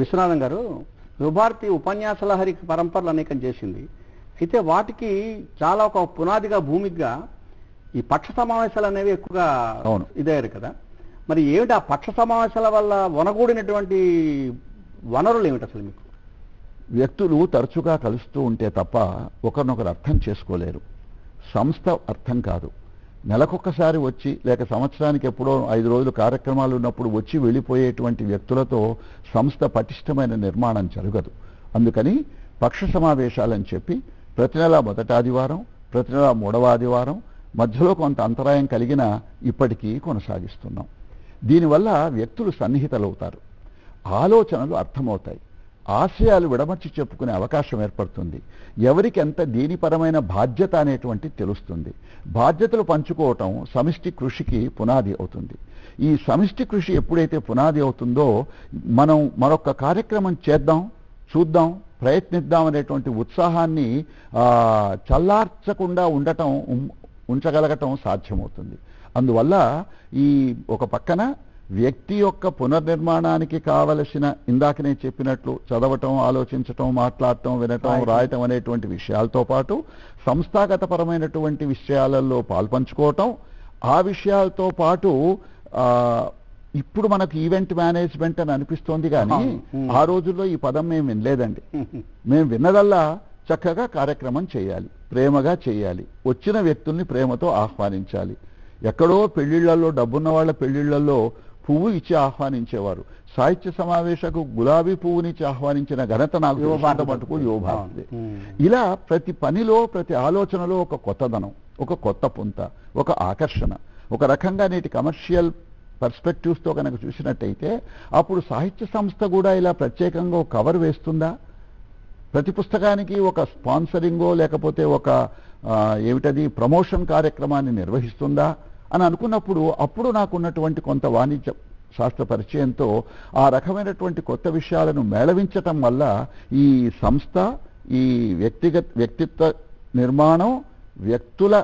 విశ్వనాథం గారు యువభారతి ఉపన్యాస లహరి పరంపరలు అనేకం చేసింది. అయితే వాటికి చాలా ఒక పునాదిగా భూమిగా ఈ పక్ష సమావేశాలు అనేవి ఎక్కువగా. ఇదయ్యారు కదా. మరి ఏమిటి ఆ పక్ష సమావేశాల వల్ల వనగూడినటువంటి వనరులు ఏమిటి అసలు మీకు? వ్యక్తులు తరచుగా కలుస్తూ ఉంటే తప్ప ఒకరినొకరు అర్థం చేసుకోలేరు. సంస్థ అర్థం కాదు. నెలకొకసారి వచ్చి లేక సంవత్సరానికి ఎప్పుడో ఐదు రోజులు కార్యక్రమాలు ఉన్నప్పుడు వచ్చి వెళ్ళిపోయేటువంటి వ్యక్తులతో సంస్థ పటిష్టమైన నిర్మాణం జరగదు. అందుకని పక్ష సమావేశాలని చెప్పి ప్రతి నెల మొదటి ఆదివారం ప్రతి నెల మూడవ ఆదివారం మధ్యలో కొంత అంతరాయం కలిగిన ఇప్పటికీ కొనసాగిస్తున్నాం. దీనివల్ల వ్యక్తులు సన్నిహితలవుతారు. ఆలోచనలు అర్థమవుతాయి. ఆశయాలు విడమర్చి చెప్పుకునే అవకాశం ఏర్పడుతుంది. ఎవరికి ఎంత దీనిపరమైన బాధ్యత అనేటువంటి తెలుస్తుంది. బాధ్యతలు పంచుకోవటం సమిష్టి కృషికి పునాది అవుతుంది. ఈ సమిష్టి కృషి ఎప్పుడైతే పునాది అవుతుందో మనం మరొక కార్యక్రమం చేద్దాం చూద్దాం ప్రయత్నిద్దాం అనేటువంటి ఉత్సాహాన్ని చల్లార్చకుండా ఉండటం ఉం- ఉంచగలగటం సాధ్యమవుతుంది. అందువల్ల ఈ ఒక పక్కన వ్యక్తి యొక్క పునర్నిర్మాణానికి కావలసిన ఇందాకనే చెప్పినట్లు చదవటం ఆలోచించటం మాట్లాడటం వినటం రాయటం. అనేటువంటి విషయాలతో పాటు సంస్థాగతపరమైనటువంటి విషయాలలో పాల్పంచుకోవటం ఆ విషయాలతో పాటు ఇప్పుడు మనకు ఈవెంట్ మేనేజ్మెంట్ అని అనిపిస్తోంది కానీ అవును. ఆ రోజుల్లో ఈ పదం మేము వినలేదండి మేము విన్నదల్లా చక్కగా కార్యక్రమం చేయాలి ప్రేమగా చేయాలి వచ్చిన వ్యక్తుల్ని ప్రేమతో ఆహ్వానించాలి ఎక్కడో పెళ్ళిళ్ళలో డబ్బున్న వాళ్ళ పెళ్ళిళ్ళలో పువ్వు ఇచ్చి ఆహ్వానించేవారు. సాహిత్య సమావేశకు గులాబీ పువ్వునిచ్చి ఆహ్వానించిన ఘనత నాకు భారతి మటుకు అవును. ఇలా ప్రతి పనిలో ప్రతి ఆలోచనలో ఒక కొత్తదనం ఒక కొత్త పుంత ఒక ఆకర్షణ ఒక రకంగా నేటి కమర్షియల్ పర్స్పెక్టివ్స్తో కనుక చూసినట్టయితే అప్పుడు సాహిత్య సంస్థ కూడా ఇలా ప్రత్యేకంగా కవర్ వేస్తుందా? ప్రతి పుస్తకానికి ఒక స్పాన్సరింగో లేకపోతే ఒక ఏమిటది ప్రమోషన్ కార్యక్రమాన్ని నిర్వహిస్తుందా? అని అనుకున్నప్పుడు అప్పుడు నాకున్నటువంటి కొంత వాణిజ్య శాస్త్ర పరిచయంతో ఆ రకమైనటువంటి కొత్త విషయాలను మేళవించటం వల్ల ఈ సంస్థ ఈ వ్యక్తిగత వ్యక్తిత్వ నిర్మాణం వ్యక్తుల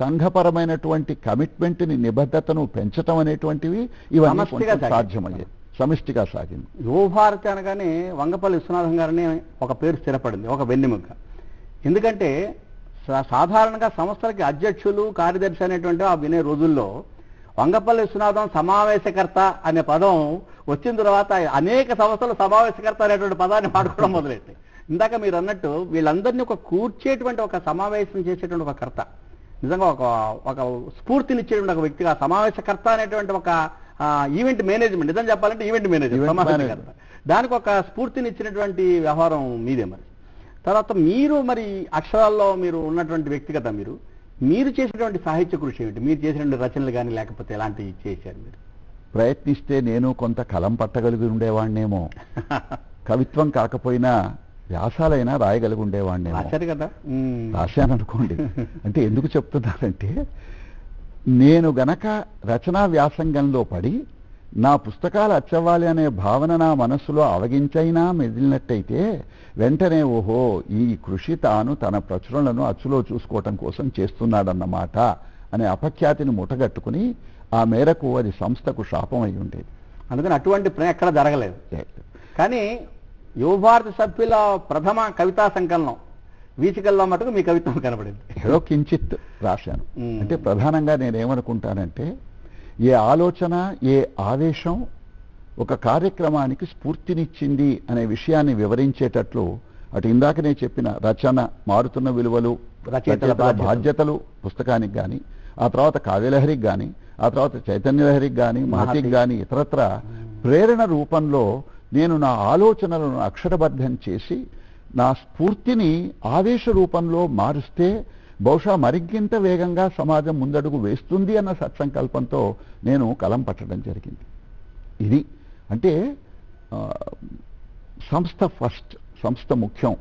సంఘపరమైనటువంటి కమిట్మెంట్ని నిబద్ధతను పెంచటం అనేటువంటివి ఇవన్నీ. సాధ్యమయ్యాయి. సమిష్టిగా సాగింది. యువ భారతి అనగానే వంగపల్లి విశ్వనాథం గారిని ఒక పేరు స్థిరపడింది ఒక వెన్నెముక. ఎందుకంటే సాధారణంగా సంస్థలకి అధ్యక్షులు కార్యదర్శి అనేటువంటి ఆ వినే రోజుల్లో వంగపల్లి విశ్వనాథం సమావేశకర్త అనే పదం వచ్చిన తర్వాత అనేక సంస్థలు సమావేశకర్త అనేటువంటి పదాన్ని వాడుకోవడం మొదలెట్టాయి ఇందాక మీరు అన్నట్టు వీళ్ళందరినీ ఒక కూర్చేటువంటి ఒక సమావేశం చేసేటువంటి ఒక కర్త. నిజంగా ఒక ఒక స్ఫూర్తినిచ్చేటువంటి ఒక వ్యక్తిగా సమావేశకర్త అనేటువంటి ఒక ఈవెంట్ మేనేజ్మెంట్ నిజం చెప్పాలంటే ఈవెంట్ మేనేజర్ ఈవెంట్ సమావేశకర్త. దానికి ఒక స్ఫూర్తినిచ్చినటువంటి వ్యవహారం మీదే మరి. తర్వాత మీరు మరి అక్షరాల్లో మీరు ఉన్నటువంటి వ్యక్తిగత మీరు మీరు చేసినటువంటి సాహిత్య కృషి ఏమిటి? మీరు చేసినటువంటి రచనలు కానీ లేకపోతే ఎలాంటివి చేశారు మీరు? ప్రయత్నిస్తే నేను కొంత కలం పట్టగలిగి ఉండేవాడినేమో కవిత్వం కాకపోయినా వ్యాసాలైనా రాయగలిగి ఉండేవాడినేమో రాశారు కదా. రాశాను అనుకోండి అంటే ఎందుకు చెప్తున్నానంటే నేను గనక రచనా వ్యాసంగంలో పడి నా పుస్తకాలు అచ్చవ్వాలి అనే భావన నా మనస్సులో అవగించైనా మెదిలినట్టయితే వెంటనే ఓహో ఈ కృషి తాను తన ప్రచురణలను అచ్చులో చూసుకోవటం కోసం చేస్తున్నాడన్నమాట అనే అపఖ్యాతిని ముటగట్టుకుని ఆ మేరకు అది సంస్థకు శాపం అయి ఉండేది. అందుకని అటువంటి ప్రయత్నం ఎక్కడ జరగలేదు. కానీ యువ భారతి సభ్యుల ప్రథమ కవితా సంకలనం వీచికల్లో మటుకు మీ కవిత్వం కనబడింది. ఏదో కించిత్ రాశాను. అంటే ప్రధానంగా నేనేమనుకుంటానంటే ఏ ఆలోచన ఏ ఆవేశం ఒక కార్యక్రమానికి స్ఫూర్తినిచ్చింది అనే విషయాన్ని వివరించేటట్లు అటు ఇందాకనే చెప్పిన రచన మారుతున్న విలువలు రచయితల బాధ్యతలు. పుస్తకానికి కానీ ఆ తర్వాత కావ్యలహరికి కానీ ఆ తర్వాత చైతన్య లహరికి కానీ మహతికి మహతి. కానీ ఇతరత్ర ప్రేరణ రూపంలో నేను నా ఆలోచనలను అక్షరబద్ధం చేసి నా స్ఫూర్తిని ఆవేశ రూపంలో మారుస్తే బహుశా మరిగింత వేగంగా సమాజం ముందడుగు వేస్తుంది అన్న సత్సంకల్పంతో నేను కలం పట్టడం జరిగింది. ఇది అంటే సంస్థ ఫస్ట్ సంస్థ ముఖ్యం.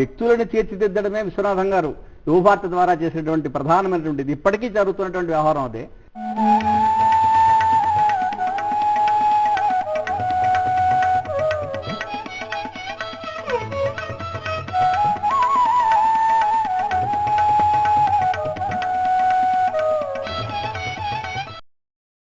వ్యక్తులను తీర్చిదిద్దడమే విశ్వనాథం గారు. యువ భారతి ద్వారా చేసినటువంటి ప్రధానమైనటువంటిది. ఇప్పటికీ జరుగుతున్నటువంటి వ్యవహారం అదే.